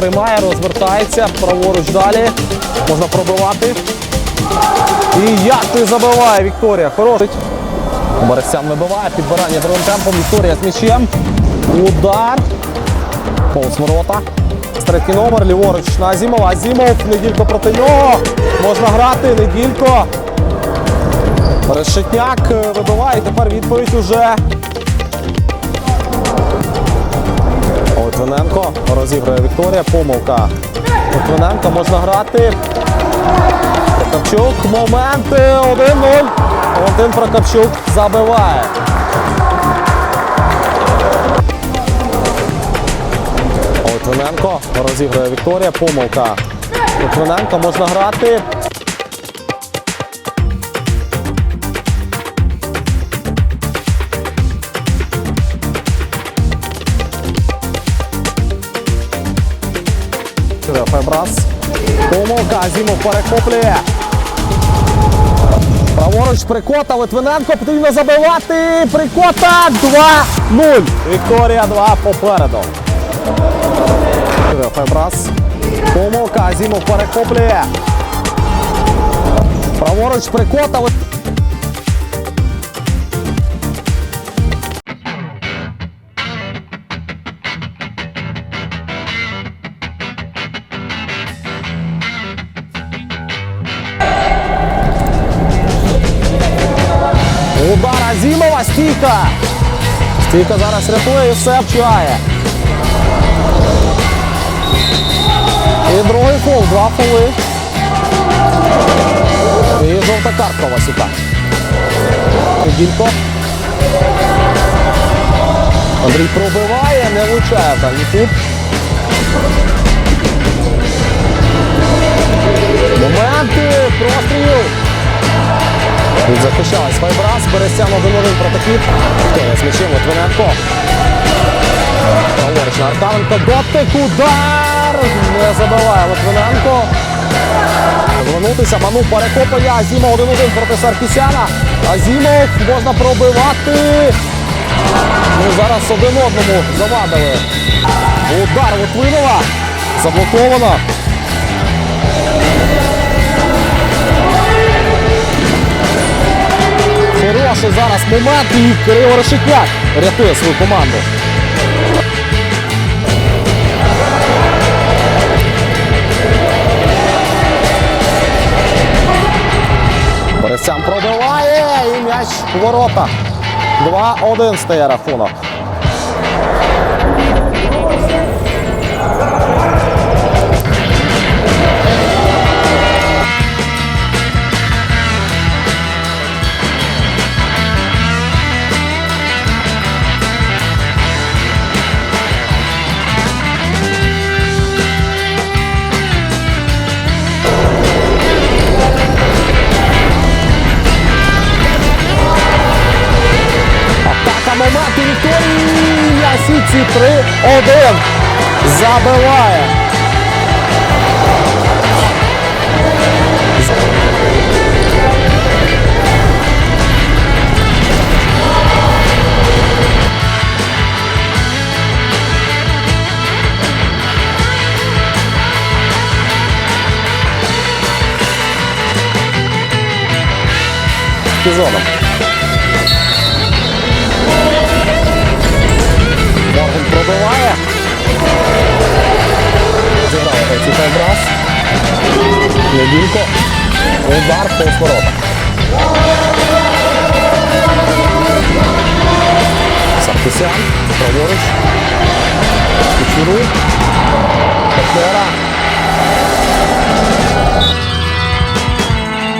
приймає, розвертається, праворуч далі. Можна пробивати. І як ти забиває Вікторія? Хороший. Борисян вибиває, підбирання другим темпом. Вікторія з м'ячем. Удар. Повз ворота. Третій номер, ліворуч на Азімова. Азімов, неділько проти нього. Можна грати, неділько. Решетняк е, вибиває. Тепер відповідь уже. Литвиненко розігрує Вікторія. Помилка. Литвиненко можна грати. Прокопчук. Моменти. 1-0. Валентин Прокопчук забиває. Литвиненко розігрує Вікторія. Помилка. Литвиненко можна грати. Фебрас. Помилка. Азімов перехоплює. Праворуч Прикота, Литвиненко потрібно забивати. Прикота 2-0. Вікторія 2 попереду. Фебрас. Помилка. Азімов перехоплює. Праворуч Прикота. Азімова, стійка. Стійка зараз рятує і все вчає. І другий фол, два фоли. І жовта картка Васюка. Ділько. Андрій пробиває, не влучає в дальній. Захищалась Файбрас, Берестян 1-1 проти хід. Хто з м'ячем Литвиненко. Праворуч на Аркавенко. Дотик, удар! Не забиває Литвиненко. Звернутися, Ману перехоплення. Азімов 1-1 проти Саркісяна. Азімов можна пробивати. Ну, зараз один одному завадили. Удар Литвинова. Заблоковано. Хороший зараз момент і Кирило Решетняк рятує свою команду. Борисян пробиває і м'яч у ворота. 2-1 стає рахунок. 3-1. Забиває. Сезоном. Неділько. Удар по воротах. Саркісян. Праворуч. Кучеру. Партнера.